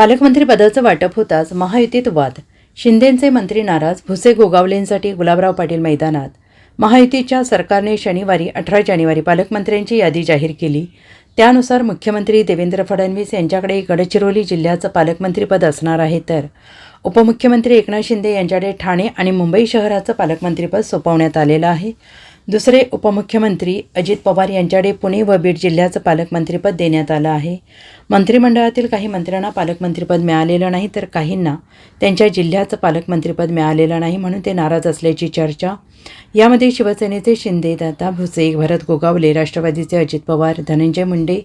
पालकमंत्री पदाचं वाटप होताच महायुतीत वाद. शिंदेंचे मंत्री नाराज भुसे गोगावलेंसाठी गुलाबराव पाटील मैदानात. महायुतीच्या सरकारने शनिवारी अठरा जानेवारी पालकमंत्र्यांची यादी जाहीर केली. त्यानुसार मुख्यमंत्री देवेंद्र फडणवीस यांच्याकडे गडचिरोली जिल्ह्याचं पालकमंत्रीपद असणार आहे तर उपमुख्यमंत्री एकनाथ शिंदे यांच्याकडे ठाणे आणि मुंबई शहराचं पालकमंत्रीपद सोपवण्यात आलेलं आहे. दुसरे उपमुख्यमंत्री अजित पवार यांच्याकडे पुणे व बीड जिल्ह्याचं पालकमंत्रीपद देण्यात आलं आहे. मंत्रिमंडळातील काही मंत्र्यांना पालकमंत्रीपद मिळालेलं नाही तर काहींना त्यांच्या जिल्ह्याचं पालकमंत्रीपद मिळालेलं नाही म्हणून ते नाराज असल्याची चर्चा. यामध्ये शिवसेनेचे शिंदे दत्ता भुसे भरत गोगावले राष्ट्रवादीचे अजित पवार धनंजय मुंडे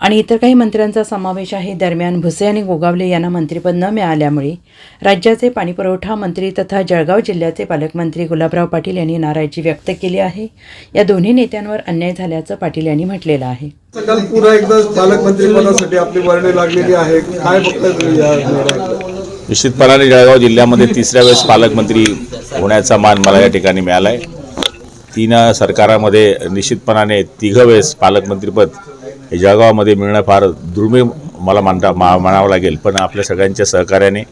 आणि इतर काही मंत्र्यांचा समावेश आहे. दरम्यान भुसे आणि गोगावले यांना मंत्रिपद न मिळाल्यामुळे राज्याचे पाणीपुरवठा मंत्री तथा जळगाव जिल्ह्याचे पालकमंत्री गुलाबराव पाटील यांनी नाराजी व्यक्त केली आहे. या दोन्ही नेत्यांवर अन्याय झाल्याचं पाटील यांनी म्हटलेलं आहे. काल पुन्हा एकदा पालकमंत्री पदासाठी आपली वर्णी लागलेली आहे. काय? निश्चितपणाने जळगाव जिल्ह्यामध्ये तिसऱ्या वेळेस पालकमंत्री होण्याचा मान मला या ठिकाणी मिळाला आहे तीन सरकारामध्ये निश्चितपणाने तिघं वेळेस पालकमंत्रीपद हे जळगावमध्ये मिळणं फार दुर्मिळ मला मानता मा म्हणावं लागेल. पण आपल्या सगळ्यांच्या सहकार्याने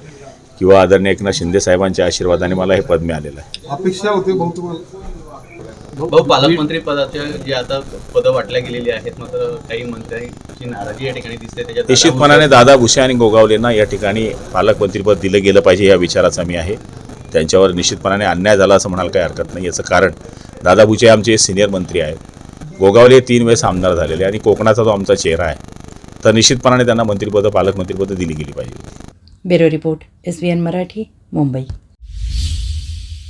किंवा आदरणीय एकनाथ शिंदे साहेबांच्या आशीर्वादाने मला हे पद मिळालेलं आहे. अपेक्षा होती भाऊ पालकमंत्री पदाचे जे आता पदं वाटल्या गेलेली आहेत मात्र काही मंत्र्यांची नाराजी या ठिकाणी दिसते. त्याच्यात निश्चितपणाने दादा भुसे आणि गोगावलेंना या ठिकाणी पालकमंत्रीपद दिलं गेलं पाहिजे या विचाराचा मी आहे. त्यांच्यावर निश्चितपणाने अन्याय झाला असं म्हणायला काही हरकत नाही. याचं कारण दादा भुसे आमचे सिनियर मंत्री आहेत. गोगावले तीन वेळेस आमदार झालेले आणि कोकणाचा जो आमचा चेहरा आहे तर निश्चितपणाने त्यांना मंत्रिपद पालकमंत्रीपद दिली गेली पाहिजे. Bureau report S B N Marathi Mumbai.